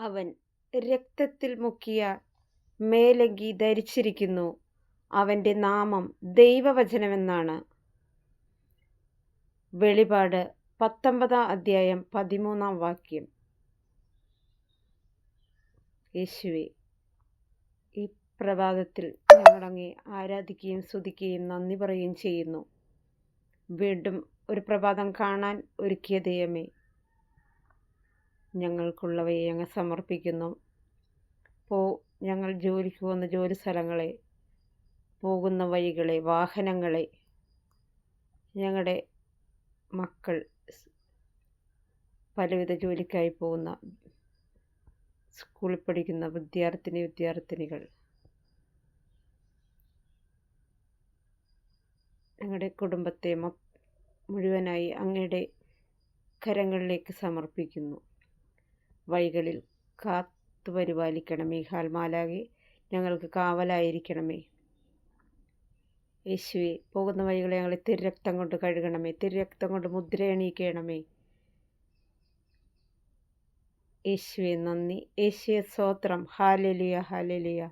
അവൻ രക്തത്തിൽ മുക്കിയ മേലങ്കി ധരിച്ചിരിക്കുന്നു. അവന്റെ നാമം ദൈവവചനമെന്നാണ്. വെളിപാട് പത്തൊമ്പതാം അധ്യായം പതിമൂന്നാം വാക്യം. യേശുവെ ഈ പ്രഭാതത്തിൽ ഞങ്ങളങ്ങെ ആരാധിക്കുകയും സ്തുതിക്കുകയും നന്ദി പറയുകയും ചെയ്യുന്നു. വീണ്ടും ഒരു പ്രഭാതം കാണാൻ ഒരുക്കിയ ദൈവമേ ഞങ്ങൾക്കുള്ളവയെ ഞങ്ങൾ സമർപ്പിക്കുന്നു. പോ ഞങ്ങൾ ജോലിക്ക് പോകുന്ന ജോലി സ്ഥലങ്ങളെ പോകുന്ന വഴികളെ വാഹനങ്ങളെ ഞങ്ങളുടെ മക്കൾ പലവിധ ജോലിക്കായി പോകുന്ന സ്കൂളിൽ പഠിക്കുന്ന വിദ്യാർത്ഥിനി വിദ്യാർത്ഥിനികൾ. ഞങ്ങളുടെ കുടുംബത്തെ മുഴുവനായി അങ്ങയുടെ കരങ്ങളിലേക്ക് സമർപ്പിക്കുന്നു. വഴികളിൽ കാത്തു പരിപാലിക്കണമേ. ഹാൽമാലാകെ ഞങ്ങൾക്ക് കാവലായിരിക്കണമേ. യേശുവെ പോകുന്ന വഴികളെ ഞങ്ങളെ തിരുരക്തം കൊണ്ട് കഴുകണമേ. തിരുരക്തം കൊണ്ട് മുദ്ര എണീക്കണമേ. യേശുവെ നന്ദി. യേശുവെ സ്തോത്രം. ഹാലലിയ ഹാലലിയ.